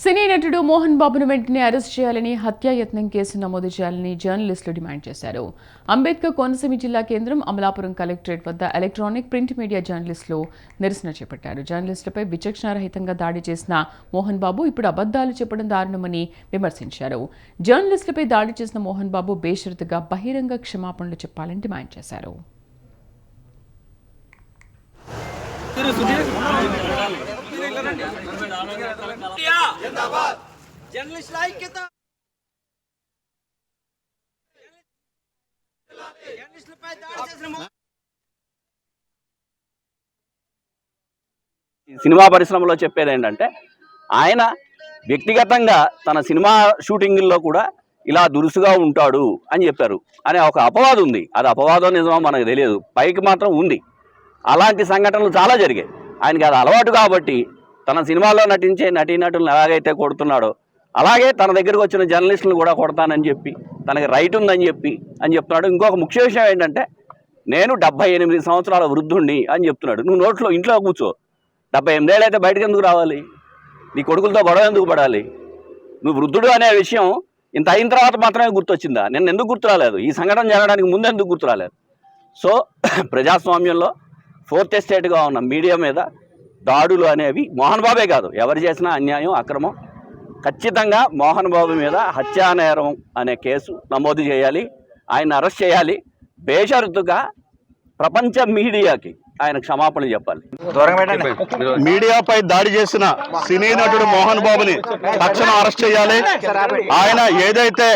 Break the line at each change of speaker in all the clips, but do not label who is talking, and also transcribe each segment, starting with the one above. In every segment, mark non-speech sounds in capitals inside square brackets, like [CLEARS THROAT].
సినీ నటుడు మోహన్ బాబును వెంటనే అరెస్ట్ చేయాలని హత్యాయత్నం కేసు నమోదు చేయాలని జర్నలిస్టులు డిమాండ్ చేశారు. అంబేద్కర్ కోనసీమ జిల్లా కేంద్రం అమలాపురం కలెక్టరేట్ వద్ద ఎలక్ట్రానిక్ ప్రింట్ మీడియా జర్నలిస్టులు నిరసన చేపట్టారు. జర్నలిస్టులపై విచక్షణారహితంగా దాడి చేసిన మోహన్ బాబు ఇప్పుడు అబద్దాలు చెప్పడం దారుణమని విమర్శించారు. జర్నలిస్టులపై దాడి చేసిన మోహన్ బాబు బేషరతుగా బహిరంగ క్షమాపణలు చెప్పాలని డిమాండ్ చేశారు.
జర్నలిస్ట్ ఐక్యత జర్నలిస్టులపై దాడి చేసిన
సినిమా పరిశ్రమలో చెప్పేది ఏంటంటే ఆయన వ్యక్తిగతంగా తన సినిమా షూటింగుల్లో కూడా ఇలా దురుసుగా ఉంటాడు అని చెప్పారు. అనే ఒక అపవాదం ఉంది అది అపవాదం నిజమో మనకు తెలియదు. పైకి మాత్రం ఉంది. అలాంటి సంఘటనలు చాలా జరిగాయి. ఆయనకి అది అలవాటు కాబట్టి తన సినిమాలో నటించే నటీనటులను ఎలాగైతే కొడుతున్నాడో అలాగే తన దగ్గరకు వచ్చిన జర్నలిస్టులు కూడా కొడతానని చెప్పి తనకి రైట్ ఉందని చెప్పి అని చెప్తున్నాడు. ఇంకొక ముఖ్య విషయం ఏంటంటే నేను డెబ్బై ఎనిమిది సంవత్సరాల వృద్ధుణ్ణి అని చెప్తున్నాడు. నువ్వు నోట్లో ఇంట్లో కూర్చో. డెబ్బై ఎనిమిదేళ్ళు అయితే బయటకు ఎందుకు రావాలి? నీ కొడుకులతో గొడవ ఎందుకు పడాలి? నువ్వు వృద్ధుడు అనే విషయం ఇంత అయిన తర్వాత మాత్రమే గుర్తొచ్చిందా? నేను ఎందుకు గుర్తు రాలేదు? ఈ సంఘటన జరగడానికి ముందు ఎందుకు గుర్తు రాలేదు? సో [CLEARS THROAT] ప్రజాస్వామ్యంలో ఫోర్త్ ఎస్టేట్గా ఉన్న మీడియా మీద దాడులు అనేవి మోహన్ బాబే కాదు ఎవరు చేసినా అన్యాయం అక్రమం. ఖచ్చితంగా మోహన్ బాబు మీద హత్యానేరం అనే కేసు నమోదు చేయాలి. ఆయన అరెస్ట్ చేయాలి. బేషరతుగా ప్రపంచ మీడియాకి ఆయన క్షమాపణ చెప్పాలి.
మీడియాపై దాడి చేసిన సినీ నటుడు మోహన్ బాబుని తక్షణం అరెస్ట్ చేయాలి. ఆయన ఏదైతే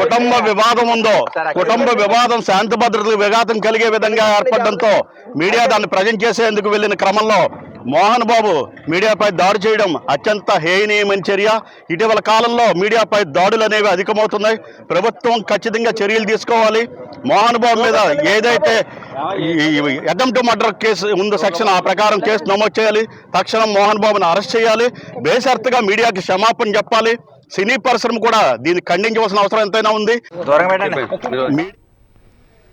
కుటుంబ వివాదం ఉందో కుటుంబ వివాదం శాంతి భద్రతలకు విఘాతం కలిగే విధంగా ఏర్పడడంతో మీడియా దాన్ని ప్రజెంట్ చేసేందుకు వెళ్ళిన క్రమంలో మోహన్ బాబు మీడియాపై దాడి చేయడం అత్యంత హేయనీయమైన చర్య. ఇటీవల కాలంలో మీడియాపై దాడులు అనేవి అధికమవుతున్నాయి. ప్రభుత్వం ఖచ్చితంగా చర్యలు తీసుకోవాలి. మోహన్ బాబు మీద ఏదైతే అటెంప్ట్ మర్డర్ కేసు ఉందో సెక్షన్ ఆ ప్రకారం కేసు నమోదు చేయాలి. తక్షణం మోహన్ బాబుని అరెస్ట్ చేయాలి. బేషరతుగా మీడియాకి క్షమాపణ చెప్పాలి. సినీ పరిశ్రమ కూడా దీన్ని ఖండించవలసిన అవసరం ఎంతైనా ఉంది.